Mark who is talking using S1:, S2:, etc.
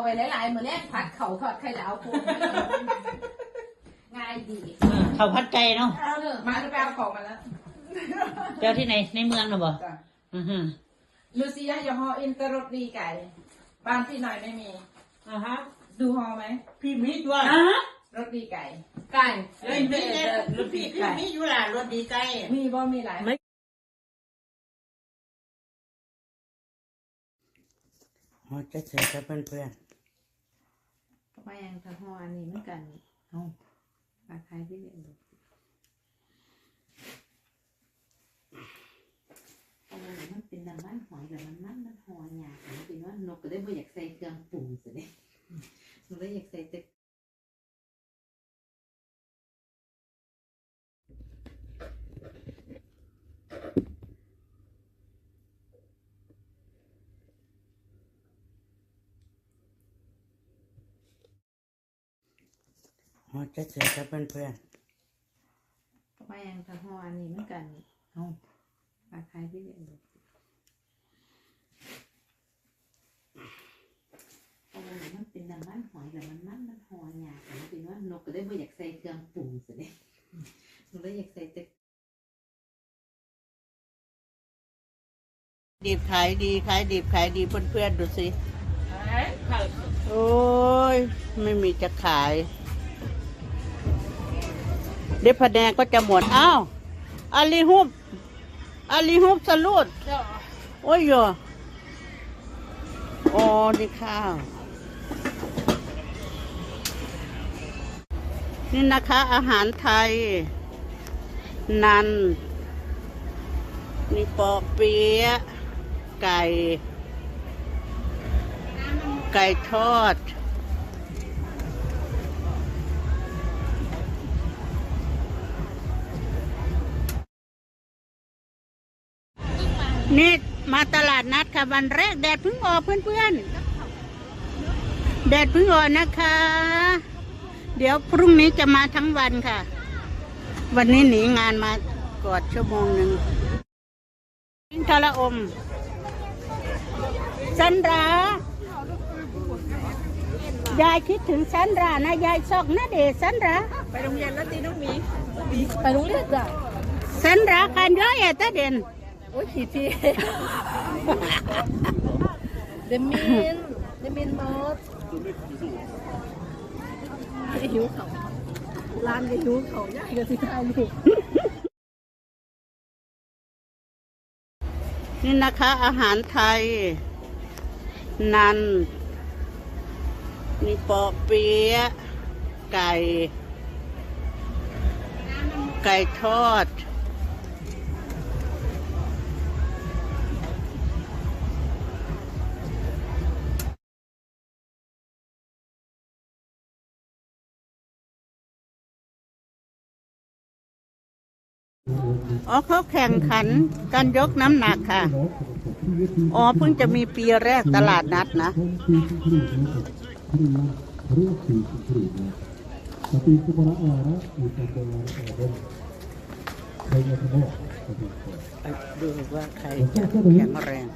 S1: เอาไปหลายๆเหมือนแรกผัดเข่าทอดไข่ดาวปูง่ายดี
S2: เขาพัดใจเนาะ
S1: เอาเถอะ
S3: มาจะไปเอาของมาแล้ว
S2: เจ้าที่ไหนในเมืองน่ะบ่
S3: จ้ะ
S2: อือฮะ
S3: ลูซิยาอย่าฮออินเตอร์รถดีไก่ บ้านพี่หน่อยไม่มี
S2: อ่าฮะ
S3: ดูฮอไหม
S2: พี่มีด้วย
S3: รถดีไก่
S1: ไก่
S2: เฮ้ยมีเนี่ยรถพี่พี่มีอยู่ล่ะรถดีใจ
S3: มีบ่มีหลาย
S2: อ๋อจะเจอกับเพื่อน
S4: ว่ายังทำหออันนี้เหมือนกันเอาปลาไทยที่เรียนดูมันเป็นน้ำมันหอยแต่มันมันมันหอยหยาบมันเป็นว่านกก็ได้ไม่อยากใส่เครื่องปรุงสิเนี่ยหนูเลยอยากใส่แต่
S2: ๆอ๋อจะเจอกับเพื่อน
S4: ว่ายังทำหออันนี้เหมือนกันเอาปลาไทยที่เรียนดูเอามันเป็นน้ำมันหอยแต่มันมันมันหอยหยาบมันเป็นว่านกก็ได้ไม่อยากใส่เครื่องปรุงสิเนี่ยหนูเลยอยากใส่แต่
S2: ดีบขายดีขายดีบขายดีเพื่อนๆดูสิโอ้ย ไม่มีจะขาย เดี๋ยวพะแนงก็จะหมดอ้าวอาลีฮุบอาลีฮุบสลูด
S1: เจ้า
S2: โอ้ยโยอ๋อนี่ข้าวนี่นะคะ อาหารไทย นัน นี่ปอกเปี๊ยะไก่ ไก่ทอด นี่มาตลาดนัดค่ะวันแรกแดดเพิ่งออกเพื่อนๆ แดดเพิ่งออกนะคะ เดี๋ยวพรุ่งนี้จะมาทั้งวันค่ะ วันนี้หนีงานมากอดชั่วโมงหนึ่งกินทละอมสันรายายคิดถึงสันรานะยายซอกนะเดชสันรา
S3: ไปโรงเรียนแล้วตีน้องหมี
S1: ไปโรงเรียนจ้ะ
S2: สันราการย่อยอะตาเด่น
S1: โอ้ยขี้พี่เดมินเดมินมอสหิวเขาร้านก็หิวเขาย่ายก็สิทายลูก
S2: นี่นะคะ อาหารไทย นันนี่ปอกเปี๊ยะไก่ ไก่ทอด อ๋อเขาแข่งขันการยกน้ำหนักค่ะ อ๋อเพิ่งจะมีปีแรกตลาดนัดนะดูว่าใครจะแข็งแรง